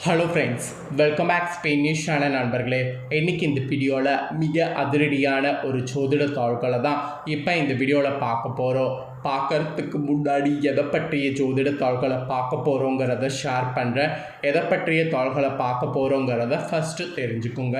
Hello friends welcome back Spain news channel நண்பர்களே. இன்றைக்கி இந்த வீடியோவில் மிக அதிரடியான ஒரு சோதிட தாள்களை தான் இப்போ இந்த வீடியோவில் பார்க்க போகிறோம் பார்க்கறதுக்கு முன்னாடி எதை பற்றிய ஜோதிட தாள்களை பார்க்க போகிறோங்கிறத ஷேர் பண்ணுறேன் எதை பற்றிய தாள்களை பார்க்க போகிறோங்கிறத ஃபஸ்ட்டு தெரிஞ்சுக்குங்க.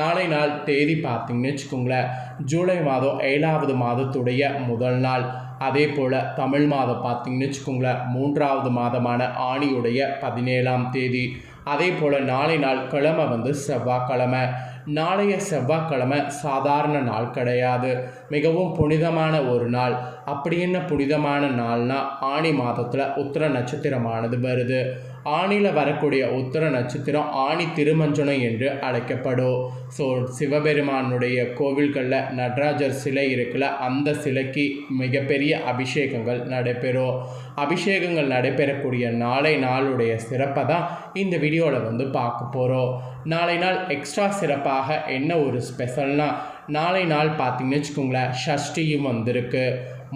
நாளை நாள் தேதி பார்த்தீங்கன்னு வச்சுக்கோங்களேன். ஜூலை மாதம் ஏழாவது மாதத்துடைய முதல் நாள். அதே போல் தமிழ் மாதம் பார்த்தீங்கன்னு வச்சுக்கோங்களேன் மூன்றாவது மாதமான ஆணியுடைய பதினேழாம் தேதி. அதே போல் நாளை நாள் கிழமை வந்து செவ்வாய்க்கிழமை. நாளைய செவ்வாய்க்கிழமை சாதாரண நாள் கிடையாது. மிகவும் புனிதமான ஒரு நாள். அப்படி என்ன புனிதமான நாள்னா ஆணி மாதத்தில் உத்திர நட்சத்திரமானது வருது. ஆணியில் வரக்கூடிய உத்தர நட்சத்திரம் ஆணி திருமஞ்சனம் என்று அழைக்கப்படும். ஸோ சிவபெருமானுடைய கோவில்களில் நடராஜர் சிலை இருக்குல்ல அந்த சிலைக்கு மிகப்பெரிய அபிஷேகங்கள் நடைபெறும். அபிஷேகங்கள் நடைபெறக்கூடிய நாளை நாளுடைய சிறப்பை தான் இந்த வீடியோவில் வந்து பார்க்க போகிறோம் நாளை நாள் எக்ஸ்ட்ரா சிறப்பாக என்ன ஒரு ஸ்பெஷல்னால் நாளை நாள் பார்த்தீங்கன்னு வச்சுக்கோங்களேன் ஷஷ்டியும் வந்திருக்கு.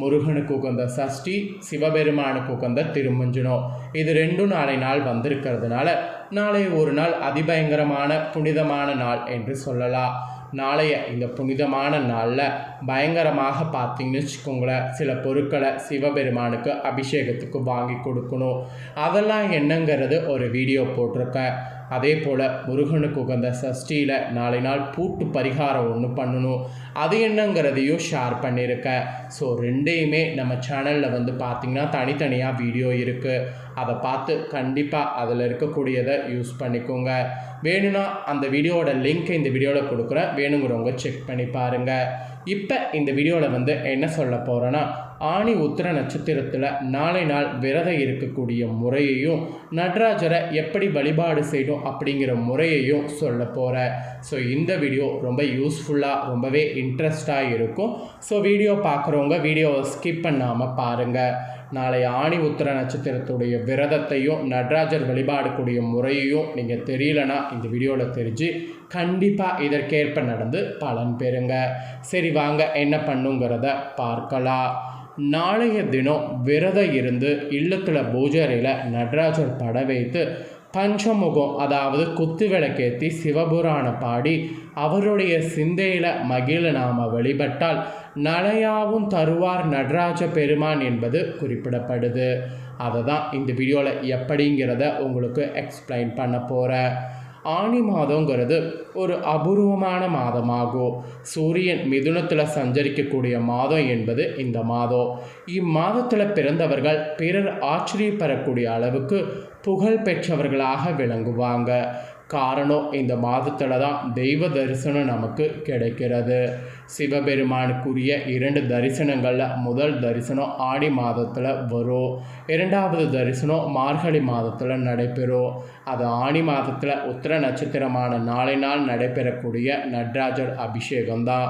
முருகனுக்கு உகந்த சஷ்டி சிவபெருமானுக்கு உகந்த திருமஞ்சனம் இது ரெண்டும் நாளை நாள் வந்திருக்கிறதுனால நாளை ஒரு நாள் அதிபயங்கரமான புனிதமான நாள் என்று சொல்லலாம். நாளைய இந்த புனிதமான நாளில் பயங்கரமாக பார்த்தீங்கன்னு வச்சுக்கோங்களேன் சில பொருட்களை சிவபெருமானுக்கு அபிஷேகத்துக்கு வாங்கி கொடுக்கணும். அதெல்லாம் என்னங்கிறது ஒரு வீடியோ போட்டிருக்கேன். அதே போல் முருகனுக்கு உகந்த சஷ்டியில் நாளை நாள் பூட்டு பரிகாரம் ஒன்று பண்ணணும். அது என்னங்கிறதையும் ஷேர் பண்ணியிருக்கேன் ஸோ ரெண்டையுமே நம்ம சேனலில் வந்து பார்த்திங்கன்னா தனித்தனியாக வீடியோ இருக்குது அதை பார்த்து கண்டிப்பாக அதில் இருக்கக்கூடியதை யூஸ் பண்ணிக்கோங்க. வேணும்னா அந்த வீடியோவோட லிங்க் இந்த வீடியோவில் கொடுக்குறேன். வேணுங்கிறவங்க செக் பண்ணி பாருங்கள் இப்போ இந்த வீடியோவில் வந்து என்ன சொல்ல போகிறேன்னா ஆணி உத்திர நட்சத்திரத்தில் நாளை நாள் விரதம் இருக்கக்கூடிய முறையையும் நடராஜரை எப்படி வழிபாடு செய்யணும் அப்படிங்கிற முறையையும் சொல்ல போகிறேன் ஸோ இந்த வீடியோ ரொம்ப யூஸ்ஃபுல்லாக ரொம்பவே இன்ட்ரெஸ்டாக இருக்கும். ஸோ வீடியோ பார்க்குறவங்க வீடியோவை ஸ்கிப் பண்ணாமல் பாருங்கள் நாளை ஆணி உத்திர நட்சத்திரத்துடைய விரதத்தையும் நடராஜர் வழிபாடுக்கூடிய முறையையும் நீங்கள் தெரியலனா இந்த வீடியோவில் தெரிஞ்சு கண்டிப்பாக இதற்கேற்ப நடந்து பலன் பெறுங்க. சரி வாங்க என்ன பண்ணுங்கிறத பார்க்கலாம். நாளைய தினம் விரதம் இருந்து இல்லத்தில் பூஜரையில் நடராஜர் பட வைத்து பஞ்சமுகம் அதாவது குத்து விளக்கேற்றி சிவபுராண பாடி அவருடைய சிந்தையில் மகிழ நாம வழிபட்டால் நலையாவும் தருவார் நடராஜ பெருமான் என்பது குறிப்பிடப்படுது. அதை தான் இந்த வீடியோவில் எப்படிங்கிறத உங்களுக்கு எக்ஸ்பிளைன் பண்ண போகிறேன் ஆனி மாதங்கிறது ஒரு அபூர்வமான மாதமாகும். சூரியன் மிதுனத்தில் சஞ்சரிக்கக்கூடிய மாதம் என்பது இந்த மாதம். இம்மாதத்தில் பிறந்தவர்கள் பிறர் ஆச்சரியப்படக்கூடிய அளவுக்கு புகழ் பெற்றவர்களாக விளங்குவாங்க. காரணம் இந்த மாதத்தில் தான் தெய்வ தரிசனம் நமக்கு கிடைக்கிறது. சிவபெருமானுக்குரிய இரண்டு தரிசனங்களில் முதல் தரிசனம் ஆடி மாதத்தில் வரும். இரண்டாவது தரிசனம் மார்கழி மாதத்தில் நடைபெறும். அது ஆணி மாதத்தில் உத்திர நட்சத்திரமான நாளை நாள் நடைபெறக்கூடிய நடராஜர் அபிஷேகம் தான்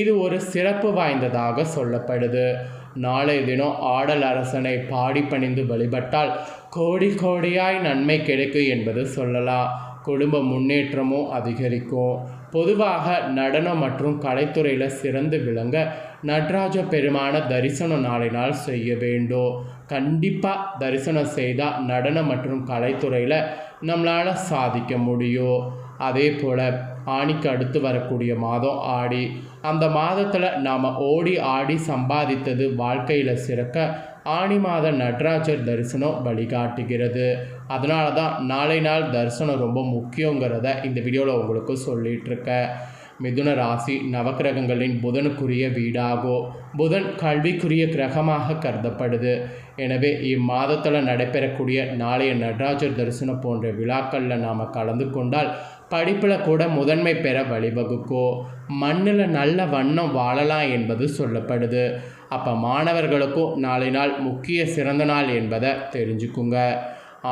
இது ஒரு சிறப்பு வாய்ந்ததாக சொல்லப்படுது. நாளைய தினம் ஆடல் அரசனை பாடி பணிந்து வழிபட்டால் கோடி கோடியாய் நன்மை கிடைக்கும் என்பது சொல்லலாம். குடும்ப முன்னேற்றமும் அதிகரிக்கும். பொதுவாக நடனம் மற்றும் கலைத்துறையில் சிறந்து விளங்க நடராஜ பெருமான தரிசனம் நாளினால் செய்ய வேண்டும். கண்டிப்பாக தரிசனம் செய்தால் நடனம் மற்றும் கலைத்துறையில் நம்மளால் சாதிக்க முடியும். அதே போல் ஆணிக்கு அடுத்து வரக்கூடிய மாதம் ஆடி அந்த மாதத்தில் நாம் ஓடி ஆடி சம்பாதித்தது வாழ்க்கையில் சிறக்க ஆணி மாத நடராஜர் தரிசனம் வழிகாட்டுகிறது. அதனால தான் நாளை நாள் தரிசனம் ரொம்ப முக்கியங்கிறத இந்த வீடியோவில் உங்களுக்கு சொல்லிகிட்ருக்கேன் மிதுன ராசி நவக்கிரகங்களின் புதனுக்குரிய வீடாகும் புதன் கல்விக்குரிய கிரகமாக கருதப்படுது. எனவே இம்மாதத்தில் நடைபெறக்கூடிய நாளைய நடராஜர் தரிசனம் போன்ற விழாக்களில் நாம் கலந்து கொண்டால் படிப்பில் கூட முதன்மை பெற வழிவகுக்கும் மண்ணில் நல்ல வண்ணம் வாழலாம் என்பது சொல்லப்படுது. அப்போ மாணவர்களுக்கும் நாளை நாள் முக்கிய சிறந்த நாள் என்பதை தெரிஞ்சுக்குங்க.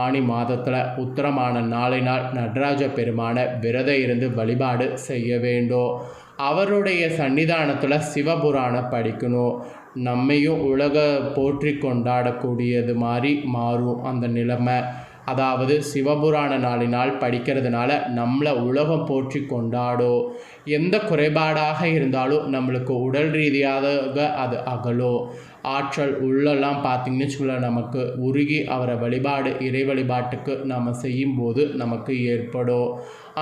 ஆணி மாதத்தில் உத்தரமான நாளை நாள் நடராஜ பெருமான விரத இருந்து வழிபாடு செய்ய வேண்டும். அவருடைய சன்னிதானத்தில் சிவபுராணம் படிக்கணும். நம்மையும் உலக போற்றி கொண்டாடக்கூடியது மாதிரி மாறும் அந்த நிலைமை. அதாவது சிவபுராண நாளினால் படிக்கிறதுனால நம்மளை உலகம் போற்றி கொண்டாடும் எந்த குறைபாடாக இருந்தாலும் நம்மளுக்கு உடல் ரீதியாக அது அகலோ. ஆற்றல் உள்ளெல்லாம் பார்த்திங்கன்னு சொல்ல நமக்கு உருகி அவரை வழிபாடு இறை வழிபாட்டுக்கு நாம் செய்யும்போது நமக்கு ஏற்படும்.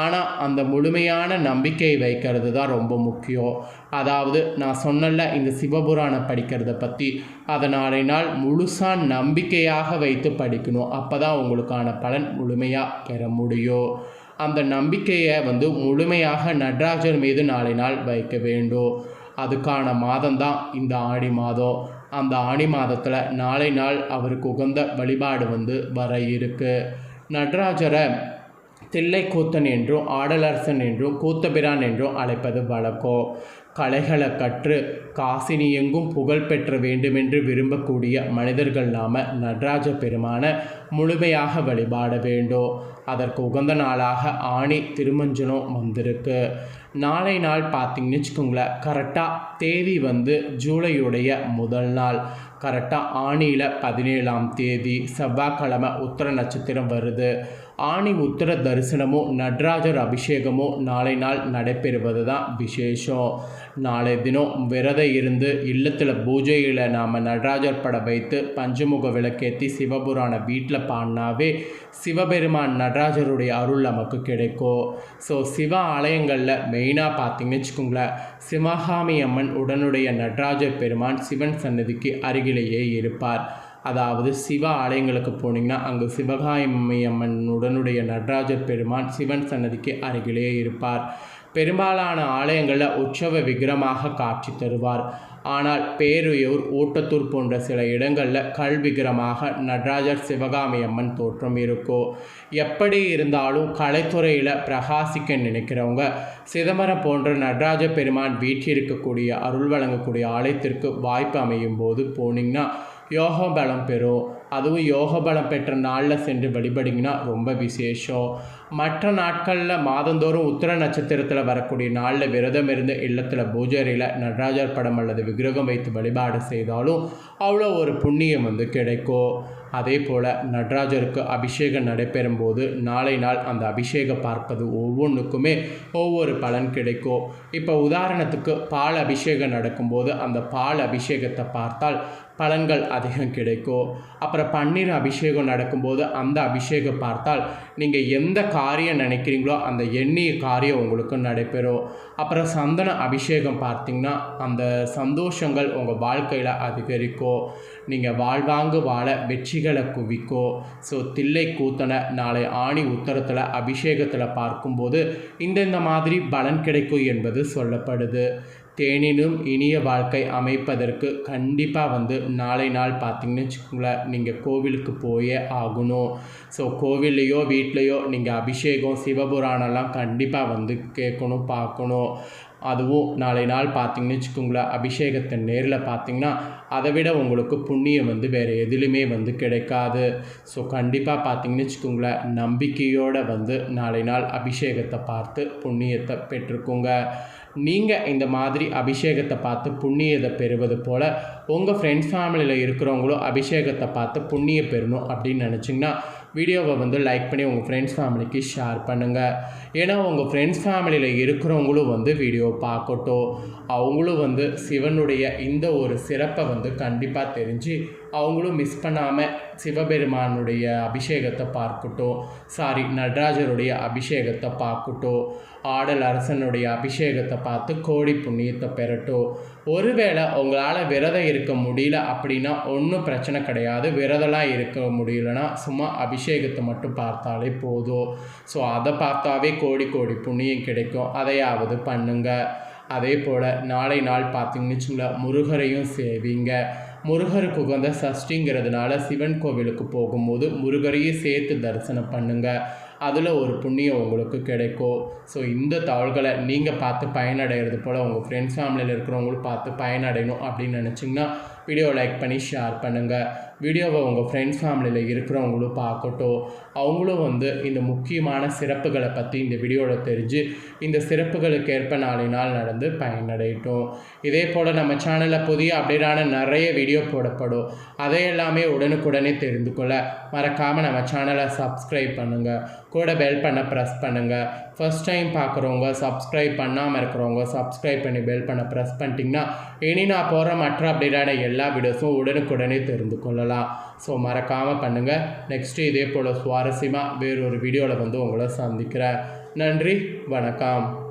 ஆனால் அந்த முழுமையான நம்பிக்கை வைக்கிறது தான் ரொம்ப முக்கியம். அதாவது நான் சொன்னல இந்த சிவபுராணம் படிக்கிறத பற்றி அதை நாளை நாள் முழுசாக நம்பிக்கையாக வைத்து படிக்கணும். அப்போ தான் உங்களுக்கான பலன் முழுமையாக பெற முடியும். அந்த நம்பிக்கையை வந்து முழுமையாக நடராஜர் மீது நாளை நாள் வைக்க வேண்டும். அதுக்கான மாதம்தான் இந்த ஆடி மாதம். அந்த ஆடி மாதத்தில் நாளை நாள் அவருக்கு உகந்த வழிபாடு வந்து வர இருக்குது நடராஜரை தில்லை கூத்தன் என்றும் ஆடலரசன் என்றும் கூத்தபிரான் என்றும் அழைப்பது வழக்கம் கலைகளை கற்று காசினி எங்கும் புகழ் பெற்ற வேண்டுமென்று விரும்பக்கூடிய மனிதர்கள் நாம நடராஜ பெருமான முழுமையாக வழிபாட வேண்டும் அதற்கு உகந்த நாளாக ஆணி திருமஞ்சனம் வந்திருக்கு. நாளை நாள் பார்த்தீங்கன்னு வச்சுக்கோங்களேன் கரெக்டாக தேதி வந்து ஜூலையுடைய முதல் நாள். கரெக்டாக ஆணியில் பதினேழாம் தேதி செவ்வாய்க்கிழமை உத்தர நட்சத்திரம் வருது. ஆணி உத்தர தரிசனமும் நடராஜர் அபிஷேகமும் நாளை நாள் நடைபெறுவது தான் விசேஷம். நாளை தினம் விரதம் இருந்து இல்லத்தில் பூஜையில் நாம் நடராஜர் படம் வைத்து பஞ்சமுக விளக்கேற்றி சிவபுராண வீட்டில் பாடினாவே சிவபெருமான் நடராஜருடைய அருள் நமக்கு கிடைக்கும். ஸோ சிவ ஆலயங்களில் மெயினாக பார்த்தீங்கன்னு வச்சுக்கோங்களேன் சிவகாமி அம்மன் உடனுடைய நடராஜர் பெருமான் சிவன் சன்னதிக்கு அருகிலேயே இருப்பார். அதாவது சிவ ஆலயங்களுக்கு போனீங்கன்னா அங்கு சிவகாமி அம்மன் உடனுடைய நடராஜர் பெருமான் சிவன் சன்னதிக்கு அருகிலே இருப்பார். பெரும்பாலான ஆலயங்களில் உற்சவ விக்கிரமாக காட்சி தருவார். ஆனால் பேரையூர் ஊட்டத்தூர் போன்ற சில இடங்களில் கல் விக்கிரமாக நடராஜர் சிவகாமி அம்மன் தோற்றம் இருக்கும் எப்படி இருந்தாலும் கலைத்துறையில் பிரகாசிக்க நினைக்கிறவங்க சிதம்பரம் போன்ற நடராஜ பெருமான் வீற்றிருக்கக்கூடிய அருள் வழங்கக்கூடிய ஆலயத்திற்கு வாய்ப்பு அமையும் போது போனீங்கன்னா யோக பலம் பெறும். அதுவும் யோக பலம் பெற்ற நாளில் சென்று வழிபடிங்கன்னா ரொம்ப விசேஷம். மற்ற நாட்களில் மாதந்தோறும் உத்திர நட்சத்திரத்தில் வரக்கூடிய நாளில் விரதம் இருந்து இல்லத்தில் பூஜரியில் நடராஜர் படம் அல்லது விக்கிரகம் வைத்து வழிபாடு செய்தாலும் அவ்வளோ ஒரு புண்ணியம் வந்து கிடைக்கும். அதே போல் நடராஜருக்கு அபிஷேகம் நடைபெறும் போது நாளை நாள் அந்த அபிஷேகம் பார்ப்பது ஒவ்வொன்றுக்குமே ஒவ்வொரு பலன் கிடைக்கும். இப்போ உதாரணத்துக்கு பால் அபிஷேகம் நடக்கும்போது அந்த பால் அபிஷேகத்தை பார்த்தால் பலன்கள் அதிகம் கிடைக்கும். அப்புறம் பன்னீர் அபிஷேகம் நடக்கும்போது அந்த அபிஷேகம் பார்த்தால் நீங்கள் எந்த காரியம் நினைக்கிறீங்களோ அந்த எண்ணிய காரியம் உங்களுக்கு நடைபெறும். அப்புறம் சந்தன அபிஷேகம் பார்த்தீங்கன்னா அந்த சந்தோஷங்கள் உங்கள் வாழ்க்கையில் அதிகரிக்கும். நீங்கள் வாழ்வாங்கு வாழ வெற்றிகளை குவிக்கும். ஸோ தில்லை கூத்தனை நாளை ஆணி உத்தரத்தில் அபிஷேகத்தில் பார்க்கும்போது இந்தந்த மாதிரி பலன் கிடைக்கும் என்பது சொல்லப்படுது. தேனினும் இனிய வாழ்க்கை அமைப்பதற்கு கண்டிப்பாக வந்து நாளை நாள் பார்த்தீங்கன்னு வச்சுக்கோங்களேன் நீங்கள் கோவிலுக்கு போயே ஆகணும். ஸோ கோவில்லையோ வீட்லேயோ நீங்கள் அபிஷேகம் சிவபுராணம்லாம் கண்டிப்பாக வந்து கேட்கணும் பார்க்கணும். அதுவும் நாளை நாள் பார்த்தீங்கன்னு வச்சுக்கோங்களேன் அபிஷேகத்தை நேரில் பார்த்தீங்கன்னா அதை விட உங்களுக்கு புண்ணியம் வந்து வேறு எதுலேயுமே வந்து கிடைக்காது. ஸோ கண்டிப்பாக பார்த்தீங்கன்னு வச்சுக்கோங்களேன் நம்பிக்கையோடு வந்து நாளை நாள் அபிஷேகத்தை பார்த்து புண்ணியத்தை பெற்றுக்கோங்க. நீங்கள் இந்த மாதிரி அபிஷேகத்தை பார்த்து புண்ணியத்தை பெறுவது போல் உங்கள் ஃப்ரெண்ட்ஸ் ஃபேமிலியில் இருக்கிறவங்களும் அபிஷேகத்தை பார்த்து புண்ணிய பெறணும் அப்படின்னு நினச்சிங்கன்னா வீடியோவை வந்து லைக் பண்ணி உங்கள் ஃப்ரெண்ட்ஸ் ஃபேமிலிக்கு ஷேர் பண்ணுங்கள் ஏன்னா உங்கள் ஃப்ரெண்ட்ஸ் ஃபேமிலியில் இருக்கிறவங்களும் வந்து வீடியோ பார்க்கட்டும். அவங்களும் வந்து சிவனுடைய இந்த ஒரு சிறப்பை வந்து கண்டிப்பாக தெரிஞ்சு அவங்களும் மிஸ் பண்ணாமல் சிவபெருமானுடைய அபிஷேகத்தை பார்க்கட்டும். சாரி நடராஜருடைய அபிஷேகத்தை பார்க்கட்டும். ஆடல் அரசனுடைய அபிஷேகத்தை பார்த்து கோடி புண்ணியத்தை பெறட்டும். ஒருவேளை உங்களால் விரதம் இருக்க முடியல அப்படின்னா ஒன்றும் பிரச்சனை கிடையாது. விரதம்லாம் இருக்க முடியலன்னா சும்மா அபிஷேகத்தை மட்டும் பார்த்தாலே போதும். ஸோ அதை பார்த்தாவே கோடி கோடி புண்ணியம் கிடைக்கும். அதையாவது பண்ணுங்கள் அதே போல் நாளை நாள் பார்த்தீங்கன்னு வச்சுங்களேன் முருகரையும் சேவிங்க. முருகருக்கு உகந்த சஷ்டிங்கிறதுனால சிவன் கோவிலுக்கு போகும்போது முருகரையும் சேர்த்து தரிசனம் பண்ணுங்கள் அதில் ஒரு புண்ணியம் உங்களுக்கு கிடைக்கும். ஸோ இந்த தாள்களை நீங்கள் பார்த்து பயனடைகிறது போல் உங்கள் ஃப்ரெண்ட்ஸ் ஃபேமிலியில் இருக்கிறவங்களும் பார்த்து பயனடையணும் அப்படின்னு நினச்சிங்கன்னா வீடியோ லைக் பண்ணி ஷேர் பண்ணுங்கள் வீடியோவை உங்கள் ஃப்ரெண்ட்ஸ் ஃபேமிலியில் இருக்கிறவங்களும் பார்க்கட்டும். அவங்களும் வந்து இந்த முக்கியமான சிறப்புகளை பற்றி இந்த வீடியோவில் தெரிஞ்சு இந்த சிறப்புகளுக்கு ஏற்ப நாளை நாள் நடந்து பயனடையட்டும். இதே போல் நம்ம சேனலில் புதிய அப்டேட்டான நிறைய வீடியோ போடப்படும். அதை எல்லாமே உடனுக்குடனே தெரிந்து கொள்ள மறக்காமல் நம்ம சேனலை சப்ஸ்கிரைப் பண்ணுங்கள் கூட பெல் பண்ண ப்ரெஸ் பண்ணுங்கள் ஃபஸ்ட் டைம் பார்க்குறவங்க சப்ஸ்கிரைப் பண்ணாமல் இருக்கிறவங்க சப்ஸ்கிரைப் பண்ணி பெல் பண்ண ப்ரெஸ் பண்ணிட்டிங்கன்னா இனி நான் போகிற மற்ற அப்டேட்டான எல்லா வீடியோஸும் உடனுக்குடனே தெரிந்து கொள்ளலாம். ஸோ மறக்காமல் பண்ணுங்கள் நெக்ஸ்ட்டு இதே போல் சுவாரஸ்யமாக வேறொரு வீடியோவில் வந்து உங்களை சந்திக்கிறேன். நன்றி வணக்கம்.